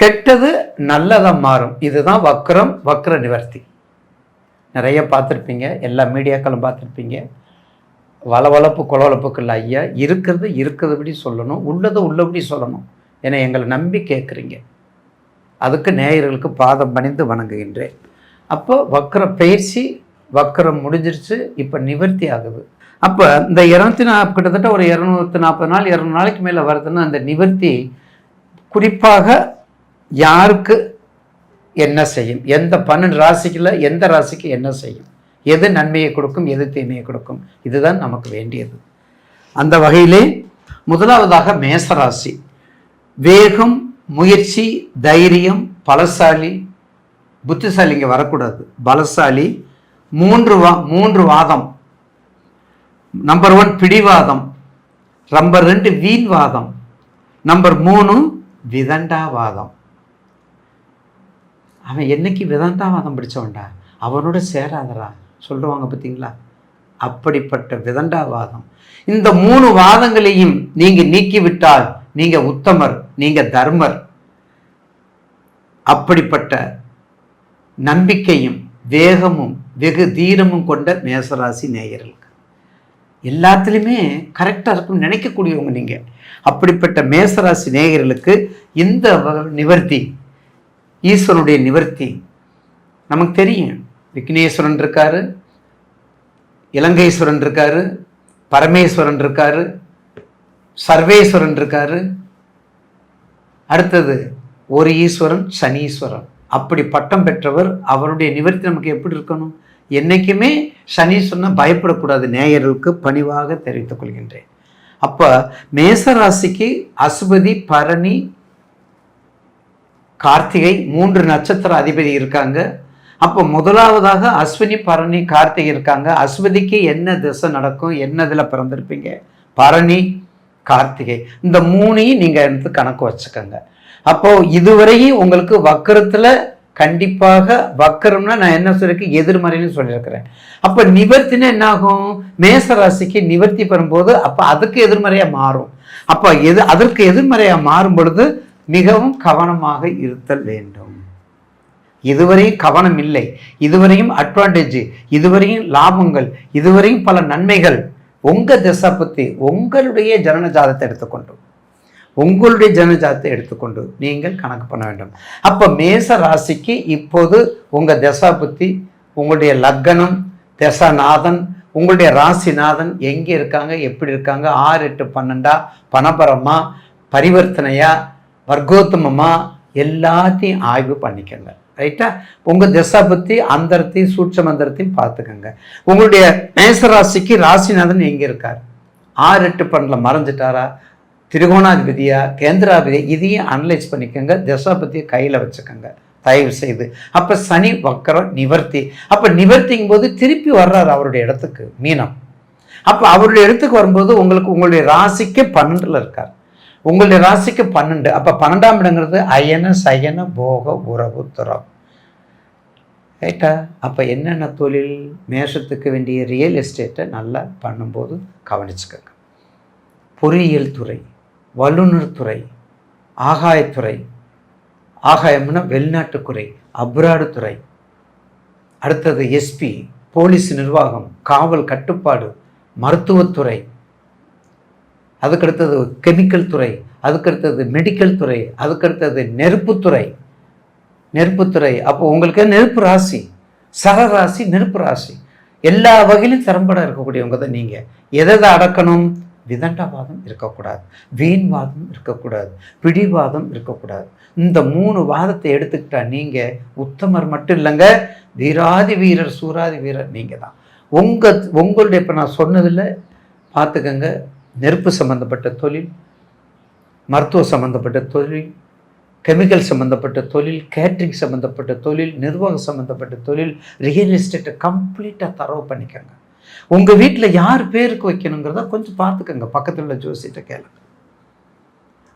கெட்டது நல்லதாக மாறும். இதுதான் வக்ரம் வக்ர நிவர்த்தி. நிறைய பார்த்துருப்பீங்க. எல்லா மீடியாக்களும் பார்த்துருப்பீங்க. வளவளப்பு கொலவளப்புக்கள் ஐயா இருக்கிறது இருக்கிறதுபடி சொல்லணும். உள்ளதை உள்ளபடி சொல்லணும். ஏன்னா எங்களை நம்பி கேட்குறீங்க. அதுக்கு நேயர்களுக்கு பாதம் பணிந்து வணங்குகின்றேன். அப்போ வக்கர பயிற்சி வக்கரம் முடிஞ்சிருச்சு. இப்போ நிவர்த்தி ஆகுது. அப்போ இந்த இரநூத்தி நா கிட்டத்தட்ட ஒரு இரநூத்தி நாற்பது நாள் இரநூறு நாளைக்கு மேலே வருதுன்னா அந்த நிவர்த்தி குறிப்பாக யாருக்கு என்ன செய்யும்? எந்த பன்னெண்டு ராசிக்குள்ள எந்த ராசிக்கு என்ன செய்யும்? எது நன்மையை கொடுக்கும்? எது தீமையை கொடுக்கும்? இதுதான் நமக்கு வேண்டியது. அந்த வகையிலே முதலாவதாக மேசராசி. வேகம் முயற்சி தைரியம் பலசாலி புத்திசாலி இங்கே வரக்கூடாது. பலசாலி மூன்று வா மூன்று வாதம். நம்பர் ஒன் பிடிவாதம். நம்பர் ரெண்டு வீண்வாதம். நம்பர் மூணு விதண்டாவாதம். அவன் என்னைக்கு விதண்டாவாதம் பிடிச்சவன்டா? அவனோட சேராதரா? சொல்லுவாங்க பார்த்தீங்களா அப்படிப்பட்ட விதண்டாவாதம் இந்த மூணு வாதங்களையும் நீங்கள் நீக்கிவிட்டால் நீங்கள் உத்தமர் நீங்கள் தர்மர். அப்படிப்பட்ட நம்பிக்கையும் வேகமும் வெகு தீரமும் கொண்ட மேசராசி நேயர்களுக்கு. எல்லாத்துலேயுமே கரெக்டாக இருக்கும்னு நினைக்கக்கூடியவங்க நீங்கள் அப்படிப்பட்ட மேசராசி நேயர்களுக்கு இந்த நிவர்த்தி ஈஸ்வரனுடைய நிவர்த்தி. நமக்கு தெரியும். விக்னேஸ்வரன் இருக்காரு இலங்கைஸ்வரன் இருக்காரு பரமேஸ்வரன் இருக்காரு சர்வேஸ்வரன் இருக்காரு. அடுத்தது ஒரு ஈஸ்வரன் சனீஸ்வரன். அப்படி பட்டம் பெற்றவர் அவருடைய நிவர்த்தி நமக்கு எப்படி இருக்கணும்? என்னைக்குமே சனீஸ்வரனை பயப்படக்கூடாது நேயர்களுக்கு பணிவாக தெரிவித்துக் கொள்கின்றேன். அப்போ மேசராசிக்கு அசுபதி பரணி கார்த்திகை மூன்று நட்சத்திர அதிபதி இருக்காங்க. அப்போ முதலாவதாக அஸ்வினி பரணி கார்த்திகை இருக்காங்க. அஸ்வதிக்கு என்ன திசை நடக்கும்? என்ன இதில் பிறந்திருப்பீங்க? பரணி கார்த்திகை. இந்த மூணையும் நீங்கள் எடுத்து கணக்கு வச்சுக்கோங்க. அப்போது இதுவரையும் உங்களுக்கு வக்கரத்தில் கண்டிப்பாக வக்கரம்னா நான் என்ன சொல்லியிருக்கேன் எதிர்மறைன்னு சொல்லியிருக்கிறேன். அப்போ நிவர்த்தினா என்ன ஆகும் மேச ராசிக்கு நிவர்த்தி பெறும்போது அப்போ அதுக்கு எதிர்மறையாக மாறும். அப்போ எது அதற்கு எதிர்மறையாக மாறும் பொழுது மிகவும் கவனமாக இருத்தல் வேண்டும். இதுவரையும் கவனம் இல்லை. இதுவரையும் அட்வான்டேஜ் இதுவரையும் லாபங்கள் இதுவரையும் பல நன்மைகள் உங்கள் திசை பற்றி உங்களுடைய ஜனன ஜாதத்தை எடுத்துக்கொண்டு உங்களுடைய ஜனஜாதத்தை எடுத்துக்கொண்டு நீங்கள் கணக்கு பண்ண வேண்டும். அப்போ மேச ராசிக்கு இப்போது உங்கள் திசா புத்தி உங்களுடைய லக்கணம் திசாநாதன் உங்களுடைய ராசிநாதன் எங்கே இருக்காங்க எப்படி இருக்காங்க ஆறு எட்டு பன்னெண்டா பணபரமா பரிவர்த்தனையா வர்க்கோத்தமமாக எல்லாத்தையும் ஆய்வு பண்ணிக்கங்க. ரைட்டா உங்கள் திசை பற்றி அந்தரத்தையும் சூட்சமந்தரத்தையும் பார்த்துக்கோங்க. உங்களுடைய மேசராசிக்கு ராசிநாதன் எங்கே இருக்கார்? ஆறு எட்டு பன்னெண்டில் மறைஞ்சிட்டாரா? திரிகோணாதிபதியா? கேந்திராதிபதியா? இதையும் அனலைஸ் பண்ணிக்கோங்க. திசை பற்றி கையில் வச்சுக்கோங்க. தயவு செய்து. அப்போ சனி வக்கரம் நிவர்த்தி. அப்போ நிவர்த்திங்கும் போது திருப்பி வர்றார் அவருடைய இடத்துக்கு. மீனம். அப்போ அவருடைய இடத்துக்கு வரும்போது உங்களுக்கு உங்களுடைய ராசிக்கு பன்னெண்டில் இருக்கார். உங்களுடைய ராசிக்கு பன்னெண்டு. அப்போ பன்னெண்டாம் இடங்கிறது அயன சயன போக உறவு துறம் ரைட்டா அப்போ என்னென்ன தொழில் மேஷத்துக்கு வேண்டிய ரியல் எஸ்டேட்டை நல்லா பண்ணும்போது கவனிச்சுக்கோங்க. பொறியியல் துறை வல்லுநர் துறை ஆகாயத்துறை ஆகாயம்னா வெளிநாட்டுத்துறை அப்ராடு துறை. அடுத்தது எஸ்பி போலீஸ் நிர்வாகம் காவல் கட்டுப்பாடு மருத்துவத்துறை அதுக்கடுத்தது கெமிக்கல் துறை அதுக்கடுத்தது மெடிக்கல் துறை அதுக்கடுத்தது நெருப்புத்துறை நெருப்புத்துறை அப்போ உங்களுக்கு நெருப்பு ராசி சகராசி நெருப்பு ராசி. எல்லா வகையிலும் திறம்பட இருக்கக்கூடியவங்க தான் நீங்கள் எதை எதை அடக்கணும் விதண்டவாதம் இருக்கக்கூடாது வீண்வாதம் இருக்கக்கூடாது. பிடிவாதம் இருக்கக்கூடாது. இந்த மூணு வாதத்தை எடுத்துக்கிட்டா நீங்கள் உத்தமர் மட்டும் இல்லைங்க வீராதி வீரர் சூராதி வீரர் நீங்கள் தான் உங்கள் உங்களுடைய இப்போ நான் சொன்னதில் பார்த்துக்கங்க. நெருப்பு சம்மந்தப்பட்ட தொழில் மருத்துவ சம்மந்தப்பட்ட தொழில் கெமிக்கல் சம்மந்தப்பட்ட தொழில் கேட்ரிங் சம்மந்தப்பட்ட தொழில் நிர்வாகம் சம்மந்தப்பட்ட தொழில் ரியல் எஸ்டேட்டை கம்ப்ளீட்டாக தரவு பண்ணிக்கோங்க. உங்கள் வீட்டில் யார் பேருக்கு வைக்கணுங்கிறத கொஞ்சம் பார்த்துக்கோங்க. பக்கத்தில் உள்ள ஜோசிட்ட கேளுங்க.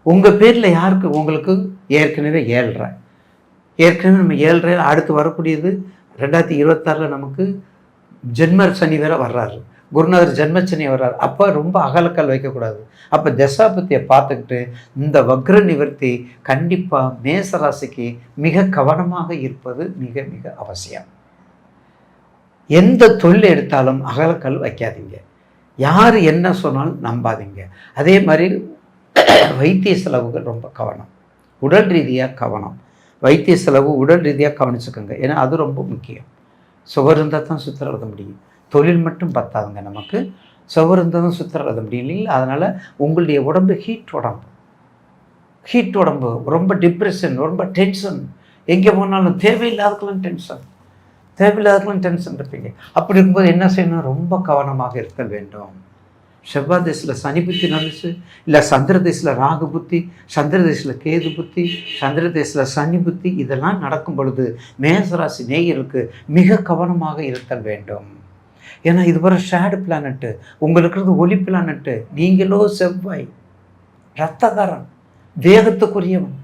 உங்கள் பேரில் யாருக்கு உங்களுக்கு ஏற்கனவே ஏழ்ரை. ஏற்கனவே நம்ம ஏழ்ரை அடுத்து வரக்கூடியது ரெண்டாயிரத்தி இருபத்தாறில் நமக்கு ஜென்மர் சனி வேற வர்றாரு. குருநாதர் ஜென்மச்சனி வர்றார். அப்போ ரொம்ப அகலக்கல் வைக்கக்கூடாது. அப்போ தசாபத்தியை பார்த்துக்கிட்டு இந்த வக்ர நிவர்த்தி கண்டிப்பாக மேசராசிக்கு மிக கவனமாக இருப்பது மிக மிக அவசியம். எந்த தொழில் எடுத்தாலும் அகலக்கல் வைக்காதீங்க. யார் என்ன சொன்னாலும் நம்பாதீங்க. அதே மாதிரி வைத்திய செலவுகள் ரொம்ப கவனம். உடல் ரீதியாக கவனம். வைத்திய செலவு உடல் ரீதியாக கவனிச்சுக்கோங்க. ஏன்னா அது ரொம்ப முக்கியம். சுவர் இருந்தால் தான் சுத்தம் எழுத முடியும். தொழில் மட்டும் பத்தாதுங்க நமக்கு. சுவர் இருந்தால் அப்படி இல்லைங்களா அதனால் உங்களுடைய உடம்பு ஹீட் உடம்பு. ஹீட் உடம்பு. ரொம்ப டிப்ரெஷன் ரொம்ப டென்ஷன் எங்கே போனாலும் தேவையில்லாதக்கெல்லாம் டென்ஷன் தேவையில்லாதக்கெல்லாம் டென்ஷன் இருப்பீங்க. அப்படி இருக்கும்போது என்ன செய்யணும்? ரொம்ப கவனமாக இருக்க வேண்டும். செவ்வாய் திசையில் சனி புத்தி நடந்துச்சு. இல்லை சந்திர திசையில் ராகு புத்தி சந்திர திசையில் கேது புத்தி சந்திர திசையில் சனி புத்தி இதெல்லாம் நடக்கும் பொழுது மேசராசி நேயருக்கு மிக கவனமாக இருத்தல் வேண்டும். ஏன்னா இது வர ஷேடு பிளானட்டு உங்களுக்கு ஒலி ஒளி பிளானட்டு நீங்களோ செவ்வாய். ரத்தகாரன் வேகத்துக்குரியவன்.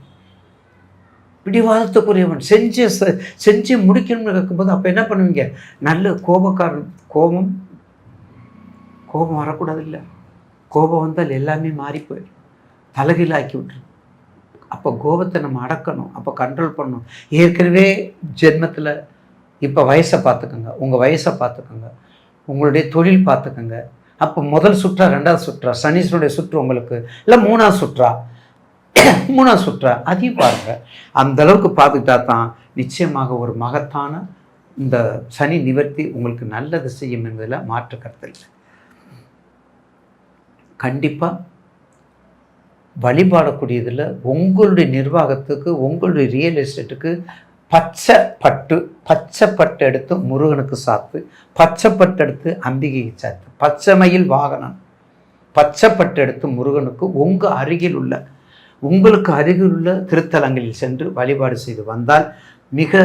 பிடிவாதத்துக்குரியவன். செஞ்சு செஞ்சு முடிக்கணும்னு இருக்கும்போது அப்போ என்ன பண்ணுவீங்க? நல்ல கோபக்காரன். கோபம்? கோபம் வரக்கூடாது இல்லை கோபம் வந்தால் எல்லாமே மாறி போயிடும். தலைகீழாக்கி விட்டுரும். அப்போ கோபத்தை நம்ம அடக்கணும். அப்போ கண்ட்ரோல் பண்ணணும். ஏற்கனவே ஜென்மத்தில் இப்போ வயசை பார்த்துக்கோங்க. உங்கள் வயசை பார்த்துக்கோங்க. உங்களுடைய தொழில் பார்த்துக்கோங்க. அப்போ முதல் சுற்றா ரெண்டாவது சுற்றா சனீஸ்வனுடைய சுற்று உங்களுக்கு இல்லை மூணாவது சுற்றா? மூணாவது சுற்றா அதையும் பாருங்க. அந்த அளவுக்கு பார்த்துக்கிட்டா தான் நிச்சயமாக ஒரு மகத்தான இந்த சனி நிவர்த்தி உங்களுக்கு நல்லது செய்யும் என்பதில் மாற்று கருத்து இல்லை. கண்டிப்பாக வழிபாடக்கூடியதில் உங்களுடைய நிர்வாகத்துக்கு உங்களுடைய ரியல் எஸ்டேட்டுக்கு பச்சை பட்டு பச்சை பட்டு எடுத்து முருகனுக்கு சாத்து பச்சை பட்டு எடுத்து அம்பிகைக்கு சாத்து. பச்சை மயில் வாகனம். பச்சை பட்டு எடுத்து முருகனுக்கு உங்கள் அருகில் உள்ள உங்களுக்கு அருகில் உள்ள திருத்தலங்களில் சென்று வழிபாடு செய்து வந்தால் மிக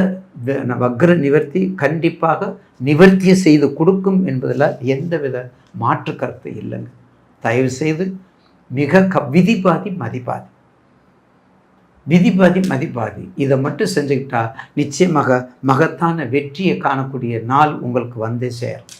வக்ர நிவர்த்தி கண்டிப்பாக நிவர்த்தியை செய்து கொடுக்கும் என்பதில் எந்தவித மாற்று கருத்து இல்லைங்க. தயவு செய்து மிக க விதிபாதி மதிபாதி. விதிபாதி மதிபாதி. இதை மட்டும் செஞ்சுக்கிட்டா நிச்சயமாக மகத்தான வெற்றியை காணக்கூடிய நாள் உங்களுக்கு வந்தே சேரும்.